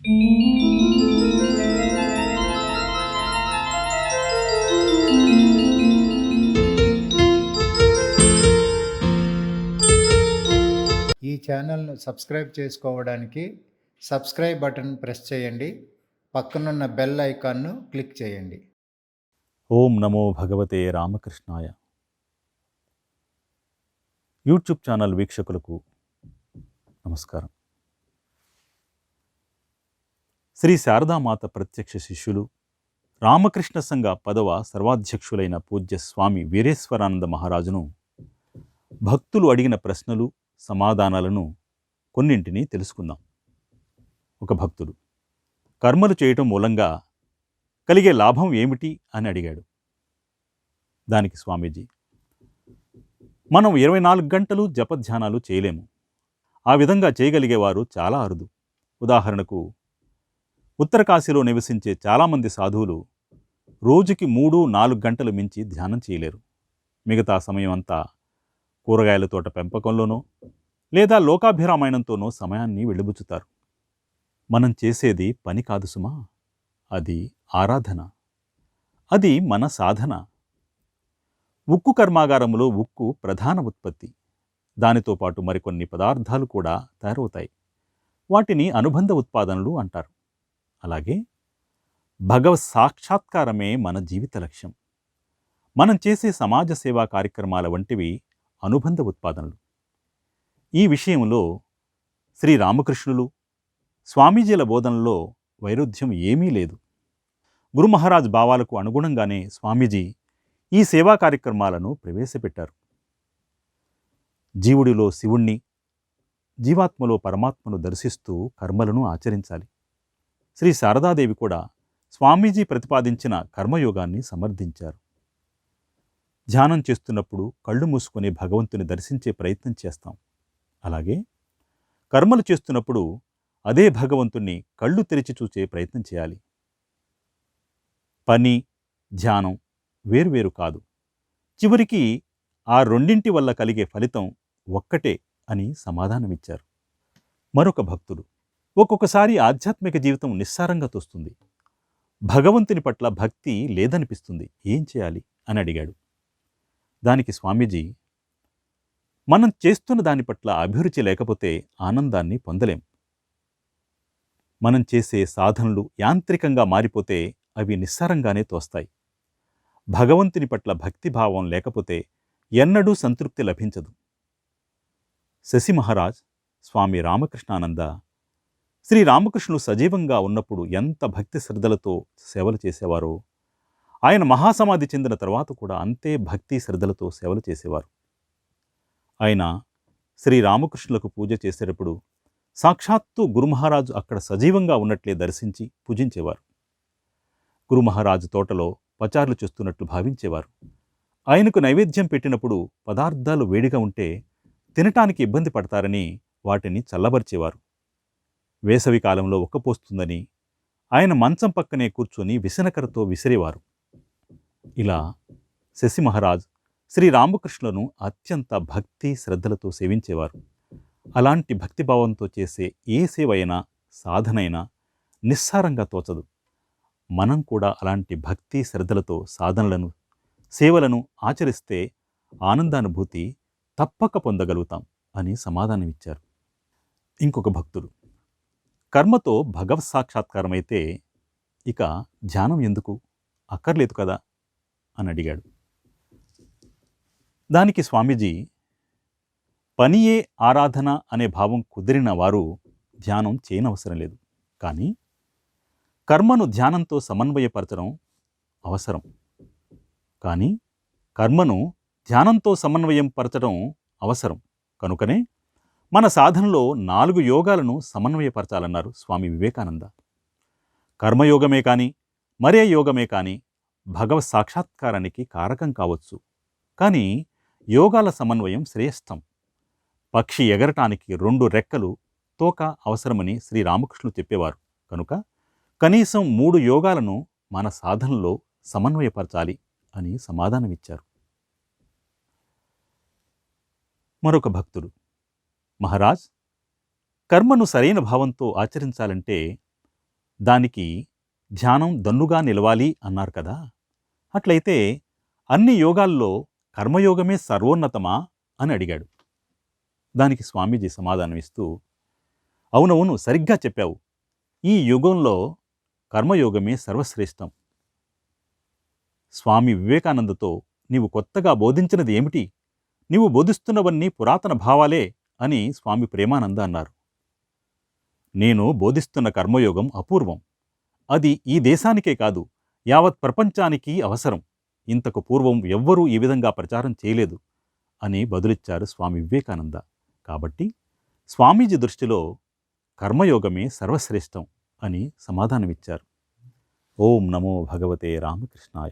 ఈ ఛానల్ను సబ్స్క్రైబ్ చేసుకోవడానికి సబ్స్క్రైబ్ బటన్ ప్రెస్ చేయండి. పక్కనున్న బెల్ ఐకాన్ను క్లిక్ చేయండి. ఓం నమో భగవతే రామకృష్ణాయ. యూట్యూబ్ ఛానల్ వీక్షకులకు నమస్కారం. శ్రీ శారదామాత ప్రత్యక్ష శిష్యులు రామకృష్ణ సంఘ పదవ సర్వాధ్యక్షులైన పూజ్య స్వామి వీరేశ్వరానంద మహారాజును భక్తులు అడిగిన ప్రశ్నలు సమాధానాలను కొన్నింటిని తెలుసుకుందాం. ఒక భక్తుడు కర్మలు చేయటం మూలంగా కలిగే లాభం ఏమిటి అని అడిగాడు. దానికి స్వామీజీ మనం ఇరవై నాలుగు గంటలు జపధ్యానాలు చేయలేము. ఆ విధంగా చేయగలిగేవారు చాలా అరుదు. ఉదాహరణకు ఉత్తరకాశీలో నివసించే చాలామంది సాధువులు రోజుకి మూడు నాలుగు గంటలు మించి ధ్యానం చేయలేరు. మిగతా సమయం అంతా కూరగాయల తోట పెంపకంలోనో లేదా లోకాభిరామాయణంతోనో సమయాన్ని వెళ్ళిబుచ్చుతారు మనం చేసేది పని కాదు సుమా. అది ఆరాధన. అది మన సాధన. ఉక్కు కర్మాగారంలో ఉక్కు ప్రధాన ఉత్పత్తి. దానితో పాటు మరికొన్ని పదార్థాలు కూడా తయారవుతాయి. వాటిని అనుబంధ ఉత్పాదనలు అంటారు. అలాగే భగవత్ సాక్షాత్కారమే మన జీవిత లక్ష్యం. మనం చేసే సమాజ సేవా కార్యక్రమాల వంటివి అనుబంధ ఉత్పాదనలు. ఈ విషయంలో శ్రీ రామకృష్ణులు స్వామీజీల బోధనలో వైరుధ్యం ఏమీ లేదు. గురు మహారాజ్ భావాలకు అనుగుణంగానే స్వామీజీ ఈ సేవా కార్యక్రమాలను ప్రవేశపెట్టారు. జీవుడిలో శివుణ్ణి జీవాత్మలో పరమాత్మను దర్శిస్తూ కర్మలను ఆచరించాలి. శ్రీ శారదాదేవి కూడా స్వామీజీ ప్రతిపాదించిన కర్మయోగాన్ని సమర్థించారు. ధ్యానం చేస్తున్నప్పుడు కళ్ళు మూసుకొని భగవంతుని దర్శించే ప్రయత్నం చేస్తాం. అలాగే కర్మలు చేస్తున్నప్పుడు అదే భగవంతుణ్ణి కళ్ళు తెరిచి చూచే ప్రయత్నం చేయాలి. పని ధ్యానం వేరువేరు కాదు. చివరికి ఆ రెండింటి వల్ల కలిగే ఫలితం ఒక్కటే అని సమాధానమిచ్చారు. మరొక భక్తుడు ఒక్కొక్కసారి ఆధ్యాత్మిక జీవితం నిస్సారంగా తోస్తుంది. భగవంతుని పట్ల భక్తి లేదనిపిస్తుంది. ఏం చేయాలి? అని అడిగాడు. దానికి స్వామీజీ మనం చేస్తున్న దాని పట్ల అభిరుచి లేకపోతే ఆనందాన్ని పొందలేం. మనం చేసే సాధనలు యాంత్రికంగా మారిపోతే అవి నిస్సారంగానే తోస్తాయి. భగవంతుని పట్ల భక్తిభావం లేకపోతే ఎన్నడూ సంతృప్తి లభించదు. శశి మహారాజ్ స్వామి రామకృష్ణానంద శ్రీరామకృష్ణుడు సజీవంగా ఉన్నప్పుడు ఎంత భక్తి శ్రద్ధలతో సేవలు చేసేవారో ఆయన మహాసమాధి చెందిన తర్వాత కూడా అంతే భక్తి శ్రద్ధలతో సేవలు చేసేవారు. ఆయన శ్రీరామకృష్ణులకు పూజ చేసేటప్పుడు సాక్షాత్తు గురుమహారాజు అక్కడ సజీవంగా ఉన్నట్లే దర్శించి పూజించేవారు. గురుమహారాజు తోటలో పచారులు చేస్తున్నట్లు భావించేవారు. ఆయనకు నైవేద్యం పెట్టినప్పుడు పదార్థాలు వేడిగా ఉంటే తినటానికి ఇబ్బంది పడతారని వాటిని చల్లబరిచేవారు. వేసవి కాలంలో ఒక్కపోస్తుందని ఆయన మంచం పక్కనే కూర్చొని విసనకరతో విసిరేవారు. ఇలా శశిమహారాజ్ శ్రీ రామకృష్ణులను అత్యంత భక్తి శ్రద్ధలతో సేవించేవారు. అలాంటి భక్తిభావంతో చేసే ఏ సేవ అయినా సాధనైనా నిస్సారంగా తోచదు. మనం కూడా అలాంటి భక్తి శ్రద్ధలతో సాధనలను సేవలను ఆచరిస్తే ఆనందానుభూతి తప్పక పొందగలుగుతాం అని సమాధానమిచ్చారు. ఇంకొక భక్తుడు. కర్మతో భగవత్ సాక్షాత్కారమైతే ఇక ధ్యానం ఎందుకు? అక్కర్లేదు కదా? అని అడిగాడు. దానికి స్వామీజీ పనియే ఆరాధన అనే భావం కుదిరిన వారు ధ్యానం చేయనవసరం లేదు. కానీ కర్మను ధ్యానంతో సమన్వయపరచడం అవసరం. కానీ కర్మను ధ్యానంతో సమన్వయం పరచడం అవసరం. కనుకనే మన సాధనలో నాలుగు యోగాలను సమన్వయపరచాలన్నారు స్వామి వివేకానంద. కర్మయోగమే కానీ మరే యోగమే కానీ భగవత్ సాక్షాత్కారానికి కారకం కావచ్చు. కానీ యోగాల సమన్వయం శ్రేష్టం. పక్షి ఎగరటానికి రెండు రెక్కలు తోక అవసరమని శ్రీరామకృష్ణులు చెప్పేవారు కనుక కనీసం మూడు యోగాలను మన సాధనలో సమన్వయపరచాలి అని సమాధానమిచ్చారు. మరొక భక్తుడు మహారాజ్ కర్మను సరైన భావంతో ఆచరించాలంటే దానికి ధ్యానం దన్నుగా నిలవాలి అన్నారు కదా. అట్లయితే అన్ని యోగాల్లో కర్మయోగమే సర్వోన్నతమా అని అడిగాడు. దానికి స్వామీజీ సమాధానమిస్తూ అవునవును సరిగ్గా చెప్పావు. ఈ యుగంలో కర్మయోగమే సర్వశ్రేష్టం. స్వామి వివేకానందతో నీవు కొత్తగా బోధించినది ఏమిటి? నీవు బోధిస్తున్నవన్నీ పురాతన భావాలే. అని స్వామి ప్రేమానంద అన్నారు. నేను బోధిస్తున్న కర్మయోగం అపూర్వం. అది ఈ దేశానికే కాదు యావత్ ప్రపంచానికి అవసరం. ఇంతకు పూర్వం ఎవ్వరూ ఈ విధంగా ప్రచారం చేయలేదు అని బదులిచ్చారు స్వామి వివేకానంద. కాబట్టి స్వామీజీ దృష్టిలో కర్మయోగమే సర్వశ్రేష్టం అని సమాధానమిచ్చారు. ఓం నమో భగవతే రామకృష్ణాయ.